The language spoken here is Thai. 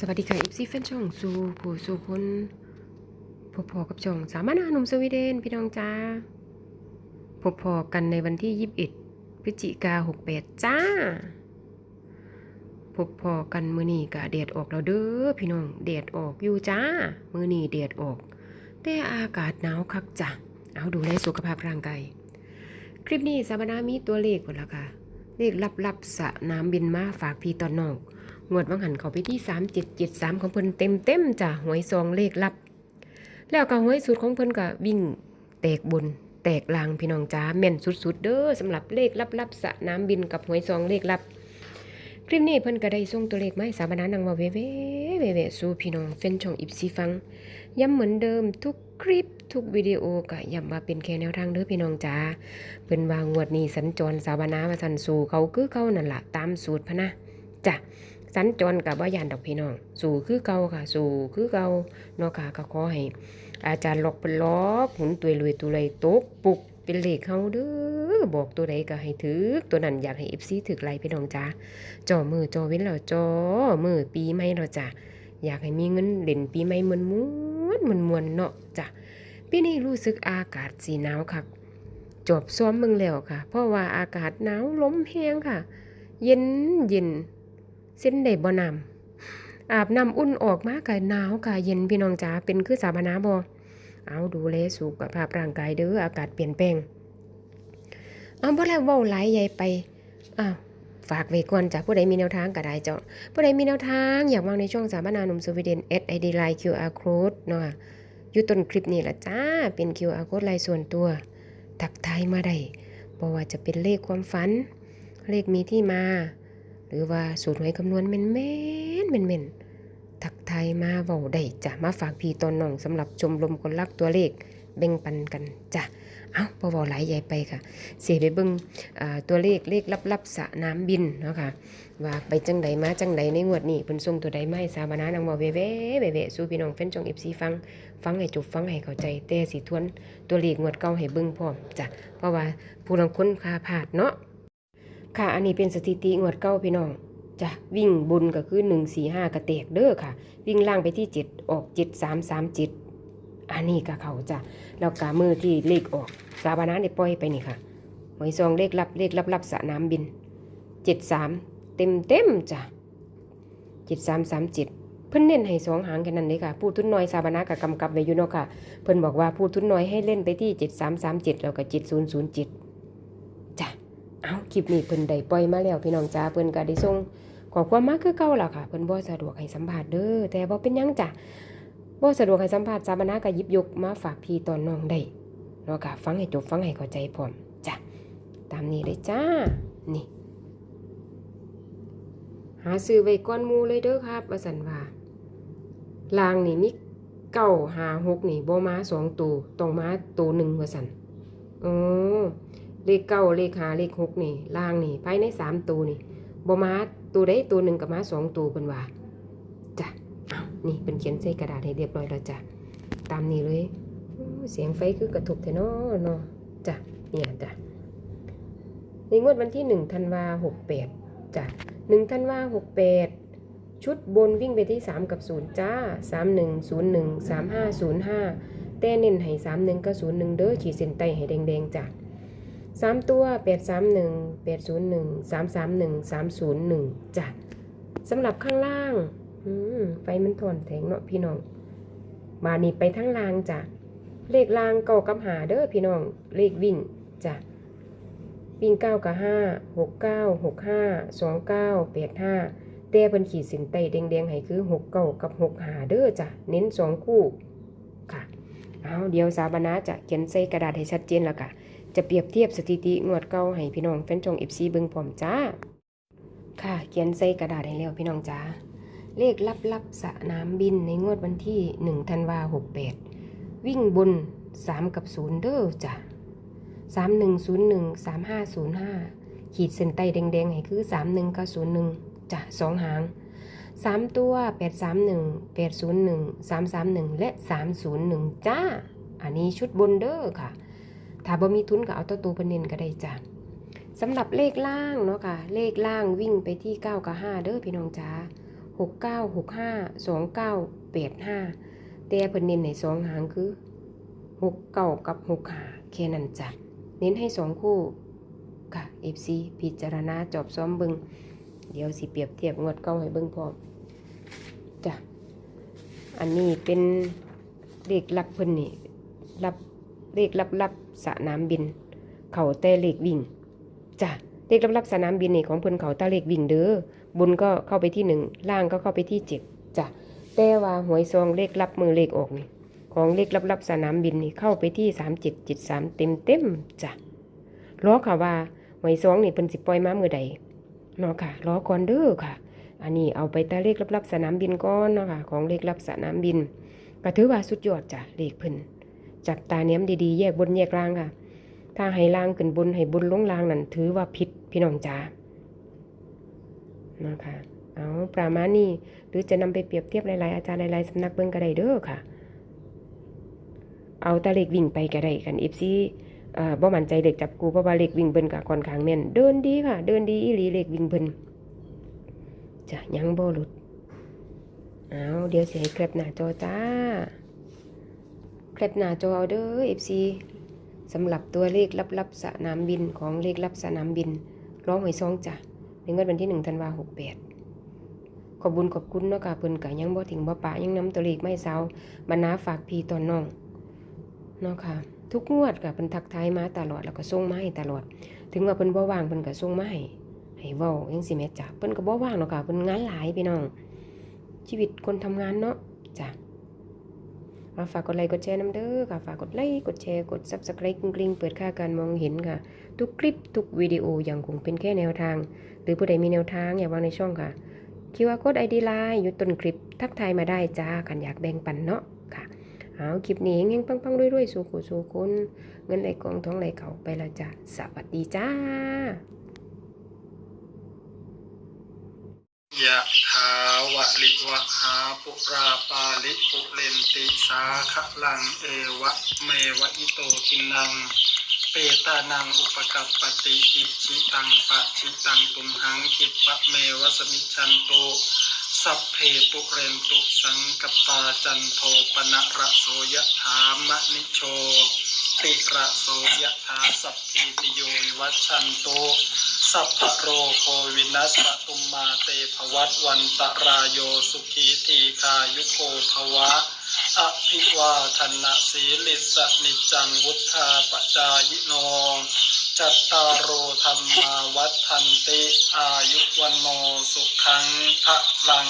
สวัสดีค่ะอิฟซี่แฟนช่องสู่ผู้สู่คนพบพอกับช่องสามานาหนุ่มสวีเดนพี่น้องจ้าพบพอกันในวันที่ 21 พฤศจิกา68 จ้า พบพอกันมือนี้กะเดดออกแล้วเด้อพี่น้องเดดออกอยู่จ้า มือนี้เดดออก แต่อากาศหนาวคักจ้ะเอาดูแลสุขภาพร่างกายคลิปนี้สามานามีตัวเลขหมดแล้วค่ะ เลขลับๆสะนามบินมาฝากพี่ตอนนอก งวดวังหันเขาไปที่3773ของเพิ่นเต็มเต็มจ้ะหวยซองเลขลับ แล้วก็หวยสูตรของเพิ่นก็วิ่งแตกบนแตกลางพี่น้องจ้าแม่นสุดๆ เด้อสำหรับเลขลับๆสะนามบินกับหวยซองเลขลับ คลิปนี้เพิ่นก็ได้ส่งตัวเลขมาให้สาบานานังว่าเว่เว่เว่เว่สู่พี่น้องแฟนช่องอิบซีฟัง ย้ำเหมือนเดิมทุกคลิปทุกวิดีโอก็ย้ำว่าเป็นแค่แนวทางเด้อพี่น้องจ้าเพิ่นว่างวดนี้สัญจรสาบานาวาสันสู่เขาคือเขานั่นละตามสูตรพะนะจ้ะ สัญจรกับว่ายานดอกพี่น้อง สู่คือเก่าค่ะ สู่คือเก่าเนาะค่ะก็ขอให้อาจารย์ลอกเป็นล็อกหุนตัวรวยตัวไรตกปุกเป็นเหลขเฮาเด้อบอกตัวใดก็ให้ถือตัวนั้นอยากให้ FC ถึกไรพี่น้องจ้าจอมือจอเว้นแล้วจอมือปีใหม่เราจ้ะอยากให้มีเงินเล่นปีใหม่มวนมวนมวนมวนเนาะจ้ะปีนี้รู้สึกอากาศสีหนาวคักจบซ้อมมึงแล้วค่ะ เพราะว่าอากาศหนาวลมแห้งค่ะ เย็นเย็น เส้นได้บ่นำอาบน้ำอุ่นออกมากะหนาวกะเย็นพี่น้องจ๋าเป็นคือสาบานาบ่เอาดูแลสุขภาพร่างกายเด้ออากาศเปลี่ยนแปลงเอาบ่แล้วเว้าหลายใหญ่ไปอ้าวฝากไว้ก่อนจ้ะผู้ใดมีแนวทางก็ได้เจ้าผู้ใดมีแนวทางอยากวางในช่องสาบานาหนุ่มสวีเดน SID Line QR Code เนาะอยู่ต้นคลิปนี้ละจ้า เป็น QR Code ลายส่วนตัว ทักทายมาได้บ่ว่าจะเป็นเลขความฝัน เลขมีที่มา รือว่าสูตรหวยคำนวณแม่นแม่นแม่นแม่นทักไทยมาเว้าได้จ้ะมาฝากพี่ตอนน้องสำหรับชมรมคนรักตัวเลขแบ่งปันกันจ้ะเอาพอเว้าหลายใหญ่ไปค่ะ เสียไปเบิ่งตัวเลขเลขลับๆสะน้ำบินเนาะค่ะว่าไปจังใดมาจังใดในงวดนี้เพิ่นส่งตัวใดมาให้สาบานานังเว่าเว่เว่เว่เว่สู่พี่น้องแฟนจอง FC ฟัง ฟังให้จบฟังให้เข้าใจแต่สิทวนตัวเลขงวดเก่าให้เบิ่งพร้อมจ้ะเพราะว่าผู้ลางคนคาพลาดเนาะ ค่ะ อันนี้เป็นสถิติงวดเก้าพี่น้องจ้ะวิ่งบนก็คือ1 4 5กระเตกเด้อค่ะ วิ่งล่างไปที่7ออก7 3 3 7อันนี้ก็เขาจ้ะแล้วกามือที่เลขออก สาบานะได้ปล่อยไปนี่ค่ะหวยซองเลขลับเลขลับลับสะนามบิน7 3เต็มเต็มจ้ะ7 3 3 7เพิ่นเน้นให้สองหางแค่นั้นเลยค่ะ ผู้ทุนน้อยสาบานะกับกำกับไว้อยู่เนาะค่ะ เพิ่นบอกว่าผู้ทุนน้อยให้เล่นไปที่7 3 3 7แล้วก็7007จ้ะ เอาคลิปนี้เพิ่นได้ปล่อยมาแล้วพี่น้องจ้าเพิ่นก็ได้ส่งขอความมาคือเก่าล่ะค่ะเพิ่นบ่สะดวกให้สัมภาษณ์เด้อแต่บ่เป็นหยังจ้ะบ่สะดวกให้สัมภาษณ์สาบานาก็หยิบยกมาฝากพี่ตอนน้องได้เนาะค่ะฟังให้จบฟังให้เข้าใจพร้อมจ้ะตามนี้เลยจ้านี่หาซื้อไว้ก่อนมูเลยเด้อครับว่าซั่นว่าลางนี่มีเก้าหาหกนี่บ่มาสองตัวต้องมาตัวหนึ่งว่าซั่นอ๋อ เลขเก้าเลขหาเลขหกนี่ล่างนี่ภายในสามตัวนี่บมาตัวใดตัวหนึ่งกับมาสองตัวเป็นว่าจ้ะอ้าวนี่เป็นเขียนใส่กระดาษให้เรียบร้อยแล้วจ้ะตามนี้เลยอู้เสียงไฟคือกระทบแท้เนาะเนาะจ้ะเนี่ยจ้ะในงวดวันที่หนึ่งธันวาหกแปดจ้ะหนึ่งธันวาหกแปดชุดบนวิ่งไปที่สามกับศูนย์จ้าสามหนึ่งศูนย์หนึ่งสามห้าศูนย์ห้าแต่เน้นให้สามหนึ่งกับศูนย์หนึ่งเด้อขีดเส้นใต้ให้แดง ๆจ้ะ สามตัวแปดสามหนึ่งแปดศูนย์หนึ่งสามสามหนึ่งสามศูนย์หนึ่งจ้ะสำหรับข้างล่าง อืมไฟมันถอนแทงเนาะพี่น้องมานี่ไปทั้งล่างจ้ะเลขล่างเก้ากับหาเด้อพี่น้องเลขวิ่งจ้ะวิ่งเก้ากับห้าหกเก้าหกห้าสองเก้าแปดห้าแต่เพิ่นขีดส้นใต้แดงๆให้คือหกเก้ากับหกหาเด้อจ้ะเน้นสองคู่ค่ะเอาเดี๋ยวสาบานาจะเขียนใส่กระดาษให้ชัดเจนแล้วค่ะ จะเปรียบเทียบสถิติงวดเก่าให้พี่น้องแฟนจงเอฟซีเบิ่งพร้อมจ้า ค่ะเขียนใส่กระดาษให้แล้วพี่น้องจ้า เลขลับลับสนามบินในงวดวันที่1ธันวาหกแปดวิ่งบน 3 กับ 0 เด้อจ้ะ3101 3505 ขีดเส้นใต้แดงๆ ให้คือ 31กับ01จ้ะสองหาง 3 ตัว 831 801 331 และ 301 จ้า อันนี้ชุดบนเด้อค่ะ ถ้าบ่มีทุนก็เอาตัวตัวเพิ่นเน้นก็ได้จ้ะสำหรับเลขล่างเนาะค่ะ เลขล่างวิ่งไปที่ 9 กับ 5 เด้อพี่น้องจ๋าหกเก้าหกห้าสองเก้าแปดห้าแต่เพิ่นเน้นในสองหางคือหกเก้ากับหกห้าแค่นั้นจ้ะ เน้นให้สองคู่ค่ะ FC พิจารณาจอบซ้อมเบิงเดี๋ยวสิเปรียบเทียบงวดเก้าให้เบิงพร้อมจ้ะ อันนี้เป็นเลขลับเพิ่นนี่รับ เลขลับลับๆสนามบิน เขาแต่เลขวิ่งจ้ะเลขลับลับๆสนามบินนี่ของเพิ่นเขาต่เลขวิ่งเด้อบนก็เข้าไปที่หนึ่งล่างก็เข้าไปที่เจ็ดจ้ะแต่ว่าหวยซองเลขลับมือเลขออกนี่ของเลขลับลับๆสนามบินนี่เข้าไปที่สามเจ็ดจิตสามเต็มเต็มจ้ะรอค่ะว่าหวยซองนี่เพิ่นสิปล่อยมามือใดเนาะค่ะรอก่อนเด้อค่ะ อันนี้เอาไปตาเลขลับๆสนามบินก่อนเนาะค่ะของเลขลับสนามบินก็ถือว่าสุดยอดจ้ะเลขเพิ่น จับตาเนี้ยมดีๆ แยกบนแยกล่างค่ะ ถ้าให้ล่างขึ้นบนให้บนลงล่างนั่นถือว่าผิดพี่น้องจ้านะคะเอาประมาณนี้หรือจะนำไปเปรียบเทียบหลายๆอาจารย์หลายๆสำนักเบิ่งก็ได้เด้อค่ะ เอาตาเลขวิ่งไปก็ได้กันอีฟซีเอ่อบ่มั่นใจเด็กจับกูเพราะว่าเลขวิ่งเบิ่นก็ค่อนข้างแม่นเดินดีค่ะ เดินดีอีหลีเลขวิ่งเบิ่นจะยังบ่หลุดเอาเดี๋ยวเสิให้แคปหน้าจอจ้า แคปหน้าจอเอาเด้อ FC สำหรับตัวเลขลับๆสนามบินของเลขลับสนามบิน ร้องหวยซองจ้ะในงวดวันที่1ธันวาคม68ขอบบุญขอบคุณเนาะค่ะเพิ่นก็ยังบ่ถึงบ่ปะยังนำตัวเลขไม่เซาบรรณาฝากพี่ตอนน้องเนาะค่ะทุกงวดก็เพิ่นทักทายมาตลอดแล้วก็ส่งมาให้ตลอด ถึงว่าเพิ่นบ่ว่างเพิ่นก็ส่งมาให้ให้เว้าจังซี่แม่จ้ะเพิ่นก็บ่ว่างหรอกค่ะเพิ่นงานหลายพี่น้องชีวิตคนทำงานเนาะจ้ะ มาฝากกดไลค์กดแชร์น้ำเด้อค่ะ ฝากกดไลค์กดแชร์กด Subscribe กริ๊งเปิดค่าการมองเห็นค่ะ ทุกคลิปทุกวิดีโออยังคงเป็นแค่แนวทาง หรือผู้ใดมีแนวทางอย่าวางในช่องค่ะ QR Code ID Line อเดียู่ต้นคลิปทักทายมาได้จ้ากันอยากแบ่งปันเนาะค่ะเอาคลิปนี้เฮงๆปังๆรวยๆ สู่ผู้สู่คนเงินไหลกองท้องไหลเขาไปและจ้ะสวัสดีจ้า ยะถาวะลิวะหาปุราปาลิปุเรนติสาขลังเอวะเมวะอิโตทินัง เปตานังอุปกัปปติอิชิตังปะชิตังตุมหังคิปะเมวะสมิชันโตสัพเพปุเรนตุสังกปาจันโทปนะระโสยะถามะนิโชติระโสยะถาสัพพิติโยวัชันโต สัพพโรโควินัสปตุมมาเตภวัตวันตรายโยสุขีทีคายุโกภวะ อภิวาทนะสีลิสนิจังวุธาปจายโน จัตตารโอธรรมาวัฏทันติ อายุวันโนสุขังพระลัง